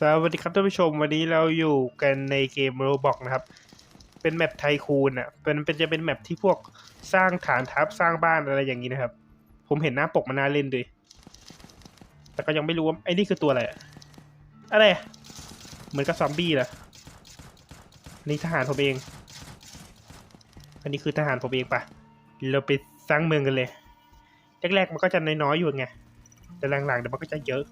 สวัสดีครับท่านผู้ชมวันนี้เราอยู่กันในเกมโรบอกนะครับ เป็นแมปไทคูนอะเป็นเป็นจะเป็นแมปที่พวกสร้างฐานทัพสร้างบ้านอะไรอย่างนี้นะครับ ผมเห็นหน้าปกมันน่าเล่นด้วยแต่ก็ยังไม่รู้ว่าไอ้นี่คือตัวอะไรอะไรเหมือนกับซอมบี้เหรออันนี่ทหารผมเอง อันนี้คือทหารผมเองปะเราไปสร้างเมืองกันเลยแรกๆมันก็จะน้อยๆอยู่ไงแต่หลังๆเดี๋ยวมันก็จะเยอะ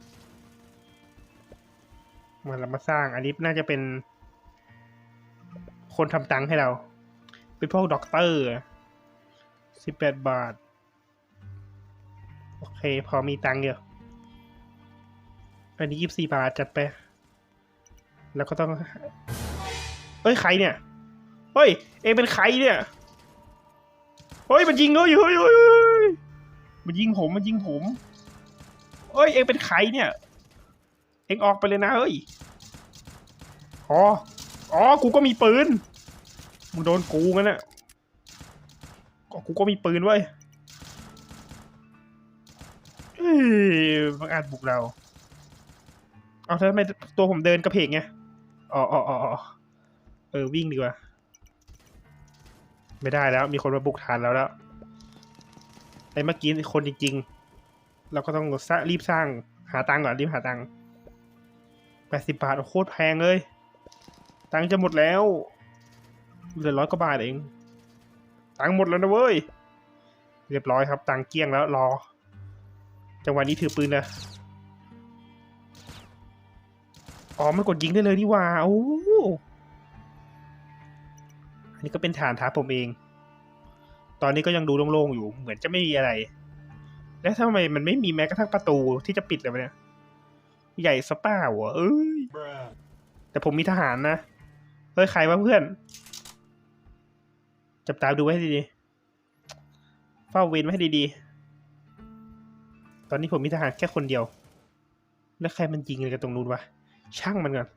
มาเรามาสร้างอันนี้น่าจะเป็น คนทำตังค์ให้เรา เป็นพวกด็อกเตอร์สิบแปดบาท โอเค พอมีตังค์เยอะอันนี้ยี่สิบสี่บาทจัดไป แล้วก็ต้องเฮ้ย ใครเนี่ย เฮ้ย เองเป็นใครเนี่ย เฮ้ย มันยิงเฮ้ยเฮ้ยเฮ้ยเฮ้ยมันยิงผม มันยิงผมเฮ้ย เองเป็นใครเนี่ย เองออกไปเลยนะเฮ้ย อ๋อ อ๋อ กูก็มีปืน มึงโดนกูงั้นน่ะก็กูก็มีปืนเว้ยเฮ้ยมันอาจบุกเรา เอาทำไมตัวผมเดินกระเพกไง อ๋ออ๋ออ๋อเออ วิ่งดีกว่า ไม่ได้แล้ว มีคนมาบุกฐานเราแล้ว ไอ้เมื่อกี้คนจริง ๆ เราก็ต้องสร้างรีบสร้าง หาตังค์ก่อน รีบหาตังค์ แปดสิบบาทโคตรแพงเลย ตังจะหมดแล้ว เหลือร้อยกว่าบาทเอง ตังหมดแล้วนะเว้ย เรียบร้อยครับ ตังเกลี้ยงแล้วรอ จังหวะนี้ถือปืนนะอ๋อมันกดยิงได้เลยนี่ว่าโอ้อันนี้ก็เป็นฐานทัพผมเอง ตอนนี้ก็ยังดูโล่งๆอยู่ เหมือนจะไม่มีอะไร แล้วทำไมมันไม่มีแม้กระทั่งประตูที่จะปิดเลยวะเนี่ย ใหญ่สะเป้าวะเอ้ยแต่ผมมีทหารนะเฮ้ยใครวะเพื่อน จับตาดูไว้ให้ดีๆเฝ้าเวรไว้ให้ดีๆ ตอนนี้ผมมีทหารแค่คนเดียว แล้วใครมันยิงอะไรกันตรงนู้นวะช่างมันก่อน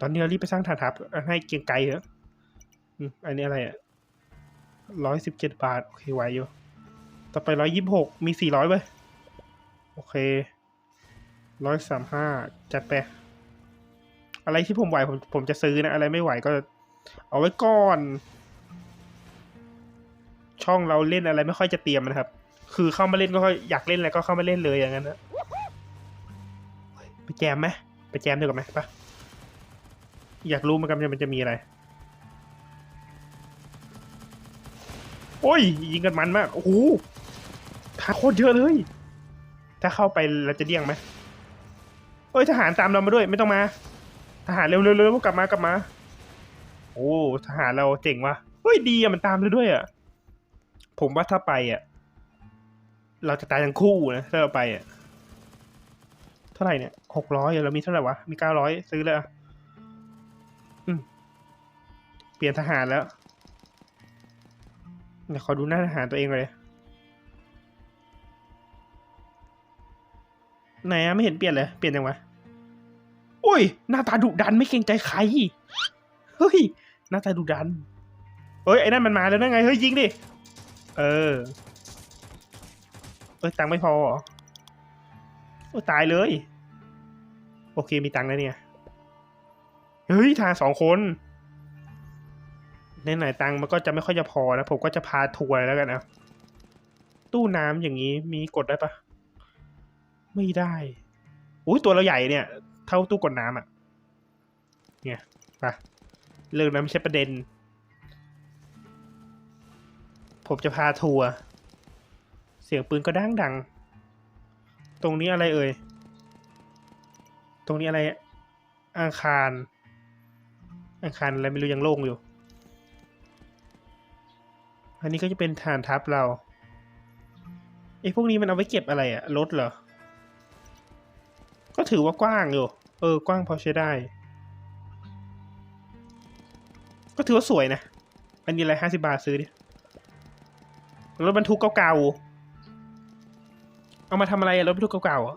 ตอนนี้เรารีบไปสร้างฐานทัพให้เกรียงไกรเถอะอืมอันนี้อะไรอะร้อยสิบเจ็ดบาท โอเคไหวอยู่ ต่อไปร้อยยี่สิบหกมีสี่ร้อยเว้ย โอเค ร้อยสามห้าจัดไป อะไรที่ผมไหวผมผมจะซื้อนะ อะไรไม่ไหวก็เอาไว้ก่อน ช่องเราเล่นอะไรไม่ค่อยจะเตรียมนะครับ คือเข้ามาเล่นก็ค่อยอยากเล่นอะไรก็เข้ามาเล่นเลยอย่างนั้นนะไปแจมไหมไปแจมดีกว่าไหมปะอยากรู้เหมือนกันมันจะมีอะไร โอ้ย ยิงกันมันมาก โอ้โหทาโคตรเยอะเลย ถ้าเข้าไปเราจะเดี่ยงไหม เอ้ยทหารตามเรามาด้วย ไม่ต้องมา ทหารเร็วๆเร็วๆกลับมากลับมา โอ้ทหารเราเจ๋งว่ะเฮ้ยดีอะมันตามเราด้วยอะผมว่าถ้าไปอะเราจะตายทั้งคู่นะถ้าเราไปอะเท่าไหร่เนี่ยหกร้อยเรามีเท่าไหร่วะมีเก้าร้อยซื้อเลยอะอืมเปลี่ยนทหารแล้วเดี๋ยวขอดูหน้าทหารตัวเองเลย ไหนอะไม่เห็นเปลี่ยนเลย เปลี่ยนยังวะอุ้ย หน้าตาดุดันไม่เกรงใจใคร เฮ้ย หน้าตาดุดันเฮ้ย ไอ้นั่นมันมาแล้วนะไง เฮ้ย ยิงดิ เออ เอ้ย ตังค์ไม่พอเหรอโอ้ยตายเลย โอเค มีตังค์แล้วเนี่ย เฮ้ย ทางสองคนในไหนๆตังค์มันก็จะไม่ค่อยจะพอนะ ผมก็จะพาทัวร์แล้วกันนะ ตู้น้ำอย่างนี้มีกดได้ปะ ไม่ได้อุ้ยตัวเราใหญ่เนี่ย เท่าตู้กดน้ำอะ เนี่ยไปเรื่องนั้นไม่ใช่ประเด็น ผมจะพาทัวร์เสียงปืนก็ดังดัง ตรงนี้อะไรเอ่ย ตรงนี้อะไรอาคารอาคารอะไรไม่รู้ยังโล่งอยู่ อันนี้ก็จะเป็นฐานทัพเราไอ้พวกนี้มันเอาไว้เก็บอะไรอะรถเหรอ ก็ถือว่ากว้างอยู่ เออ กว้างพอใช้ได้ ก็ถือว่าสวยนะ อันนี้อะไรห้าสิบาทซื้อดิ รถบรรทุกเก่าๆ เอามาทำอะไรรถบรรทุกเก่าๆ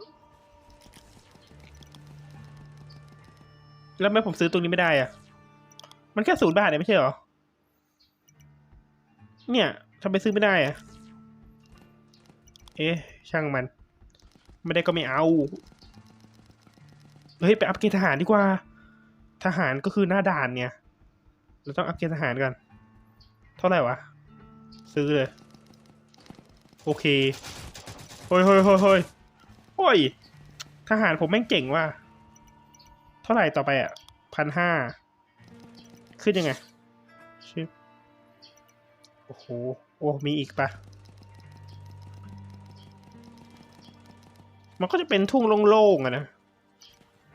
แล้วทำไมผมซื้อตรงนี้ไม่ได้อะมันแค่ศูนย์บาทเนี่ยไม่ใช่หรอ เนี่ยทำไมซื้อไม่ได้อะเอ๊ะ ช่างมัน ไม่ได้ก็ไม่เอา เฮ้ยไปอัพเกรดทหารดีกว่า ทหารก็คือหน้าด่านเนี่ย เราต้องอัพเกรดทหารกัน เท่าไหร่วะ ซื้อเลย โอเคเฮ้ยเฮ้ยเฮ้ยเฮ้ยโอ้ย ทหารผมแม่งเก่งว่ะ เท่าไหร่ต่อไปอะพันห้า ขึ้นยังไง ชิบโอ้โห โอ้ มีอีกปะมันก็จะเป็นทุ่งโล่งๆอะนะ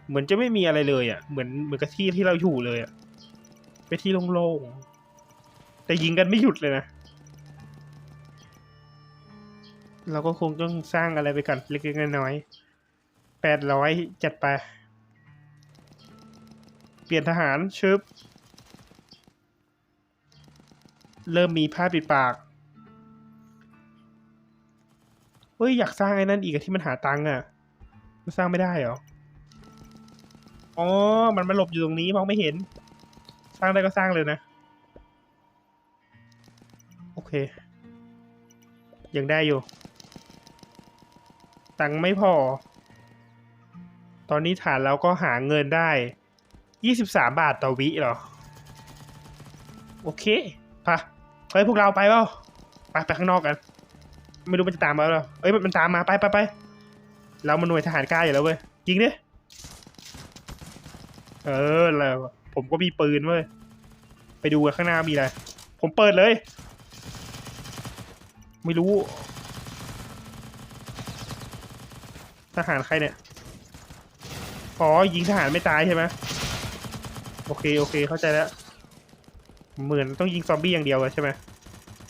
เหมือนจะไม่มีอะไรเลยอะ เหมือนเหมือนกับที่ที่เราอยู่เลยอะไปที่โล่งๆ แต่ยิงกันไม่หยุดเลยนะ เราก็คงต้องสร้างอะไรไปก่อนเล็กๆน้อยๆแปดร้อยจัดไป เปลี่ยนทหารชึบ เริ่มมีผ้าปิดปากเฮ้ย อยากสร้างไอ้นั่นอีกที่มันหาตังค์อะ มันสร้างไม่ได้เหรอ อ๋อ มันมาหลบอยู่ตรงนี้มองไม่เห็น สร้างได้ก็สร้างเลยนะ โอเค ยังได้อยู่ ตังไม่พอ ตอนนี้ฐานเราก็หาเงินได้ยี่สิบสามบาทต่อวิเหรอ โอเคปะเฮ้ยพวกเราไปเปล่าไปไปข้างนอกกัน ไม่รู้มันจะตามมาหรอเอ้ยมันตามมาไปไปไปเรามันหน่วยทหารกล้าอยู่แล้วเว้ยยิงดิ เออแล้วผมก็มีปืนเว้ย ไปดูข้างหน้ามีอะไร ผมเปิดเลย ไม่รู้ ทหารใครเนี่ย อ๋อ ยิงทหารไม่ตายใช่ไหมโอเค โอเค เข้าใจแล้ว เหมือนต้องยิงซอมบี้อย่างเดียวอะใช่ไหม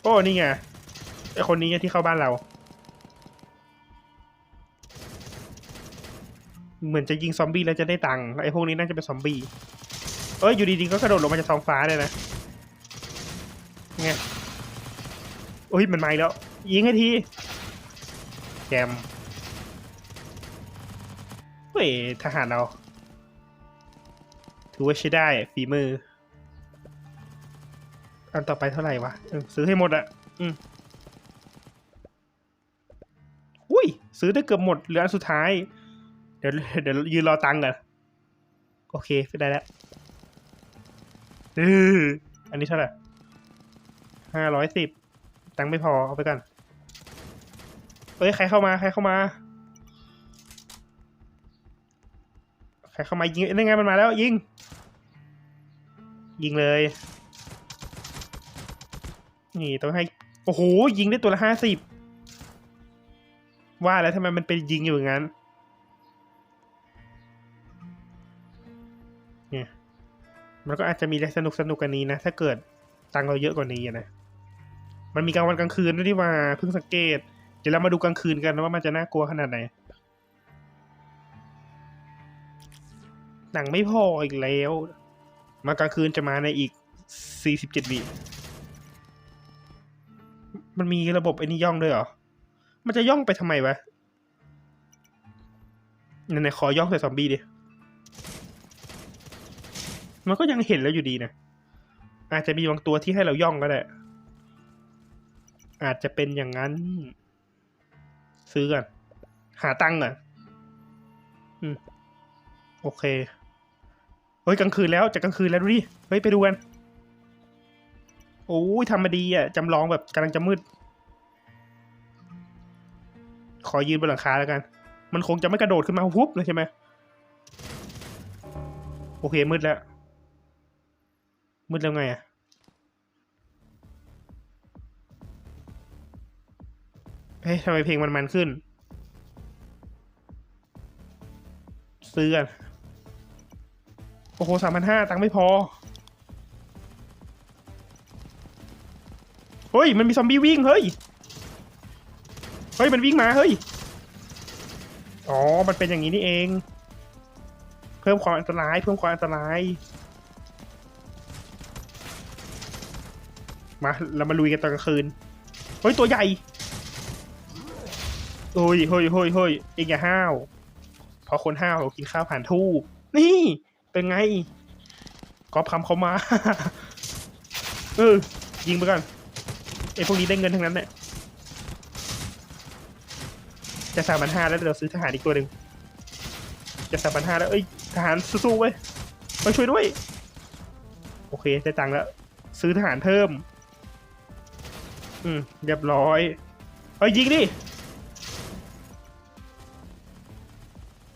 โอ้ นี่ไง ไอคนนี้ที่เข้าบ้านเรา เหมือนจะยิงซอมบี้แล้วจะได้ตังค์แล้พวกนี้น่าจะเป็นซอมบี้เอ้ยอยู่ดีๆก็กระโดดลงมาจากท้องฟ้าเลยนะไงโอ้ยมันมาอีกแล้ว ยิงให้ทีแจมเฮ้ยทหารเราถือว่าใช้ได้ฝีมือ อันต่อไปเท่าไหร่วะซื้อให้หมดอะอืมอุ้ย ซื้อได้เกือบหมดเหลืออันสุดท้าย เดี๋ยวเดี๋ยวยืนรอตังค์กันโอเคได้แล้วอันนี้เท่าไหร่ห้าร้อยสิบตังค์ไม่พอเอาไปกันเอ้ยใครเข้ามาใครเข้ามาใครเข้ามายิงนี่ไงมันมาแล้วยิง ยิงเลย นี่ต้องให้โอ้โหยิงได้ตัวละห้าสิบว่าแล้วทำไมมันเป็นยิงอยู่อย่างนั้น เนี่ยมันก็อาจจะมีอะไรสนุกสนุกกันนี้นะ ถ้าเกิดตังเราเยอะกว่านี้นะ มันมีกลางวันกลางคืนด้วยที่ว่าเพิ่งสังเกต เดี๋ยวเรามาดูกลางคืนกันว่ามันจะน่ากลัวขนาดไหน หนังไม่พออีกแล้ว มากลางคืนจะมาในอีก47วิมันมีระบบไอ้นี่ย่องด้วยเหรอ มันจะย่องไปทำไมวะไหนๆขอย่องใส่ซอมบี้ดิ มันก็ยังเห็นแล้วอยู่ดีนะ อาจจะมีบางตัวที่ให้เราย่องก็ได้ อาจจะเป็นอย่างนั้น ซื้อกัน หาตังค์อะ อืม โอเค เฮ้ยกลางคืนแล้วจะกลางคืนแล้วดูดิ เฮ้ยไปดูกัน โอ้ยทำมาดีอะจำลองแบบกำลังจะมืด ขอยืนบนหลังคาแล้วกัน มันคงจะไม่กระโดดขึ้นมาวุบเลยใช่ไหมโอเคมืดแล้ว มืดแล้วไงอะเฮ้ยทำไมเพลงมันมันขึ้น ซื้อกัน โอ้โหสามพันห้าตังค์ไม่พอ เฮ้ย มันมีซอมบี้วิ่ง เฮ้ย เฮ้ย มันวิ่งมา เฮ้ย อ๋อ มันเป็นอย่างนี้นี่เอง เพิ่มความอันตราย เพิ่มความอันตราย มาเรามาลุยกันตอนกลางคืน เฮ้ย ตัวใหญ่เฮ้ยเฮ้ยเฮ้ยเฮ้ยเองอย่าห้าวพอคนห้าวเรากินข้าวผ่านทูบนี่ เป็นไงก๊อปคำเขามา เออ ยิงไปก่อนไอ้พวกนี้ได้เงินทั้งนั้นเนี่ยจะสามพันห้าแล้วเดี๋ยวเราซื้อทหารอีกตัวหนึ่งจะสามพันห้าแล้วเอ้ยทหารสู้ๆเว้ยมาช่วยด้วย โอเคได้ตังค์แล้ว ซื้อทหารเพิ่ม อืมเรียบร้อยเฮ้ยยิงดิ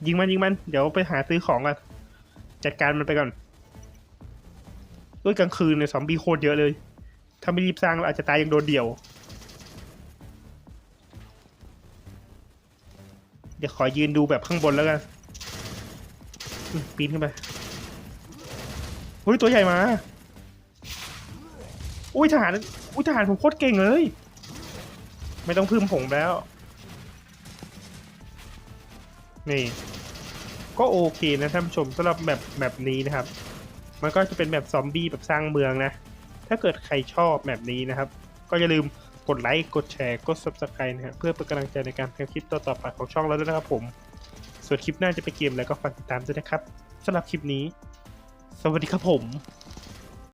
ยิงมันยิงมัน เดี๋ยวไปหาซื้อของกันจัดการมันไปก่อนด้วยกลางคืนเนี่ยซอมบี้โคตรเยอะเลย ถ้าไม่รีบสร้างเราอาจจะตายยังโดนเดี่ยว เดี๋ยวขอยืนดูแบบข้างบนแล้วกันปีนขึ้นไปอุ้ยตัวใหญ่มา อุ้ยทหาร อุ้ยทหารผมโคตรเก่งเลย ไม่ต้องพึ่มผงแล้ว นี่ ก็โอเคนะท่านผู้ชมสำหรับแบบแบบนี้นะครับ มันก็จะเป็นแบบซอมบี้แบบสร้างเมืองนะ ถ้าเกิดใครชอบแบบนี้นะครับ ก็อย่าลืมกดไลค์ กดแชร์ กด subscribe นะฮะเพื่อเป็นกำลังใจในการทำคลิปต่อๆไปของช่องเราด้วยนะครับผม ส่วนคลิปหน้าจะไปเกมอะไรก็ฝากติดตามด้วยนะครับสำหรับคลิปนี้ สวัสดีครับผม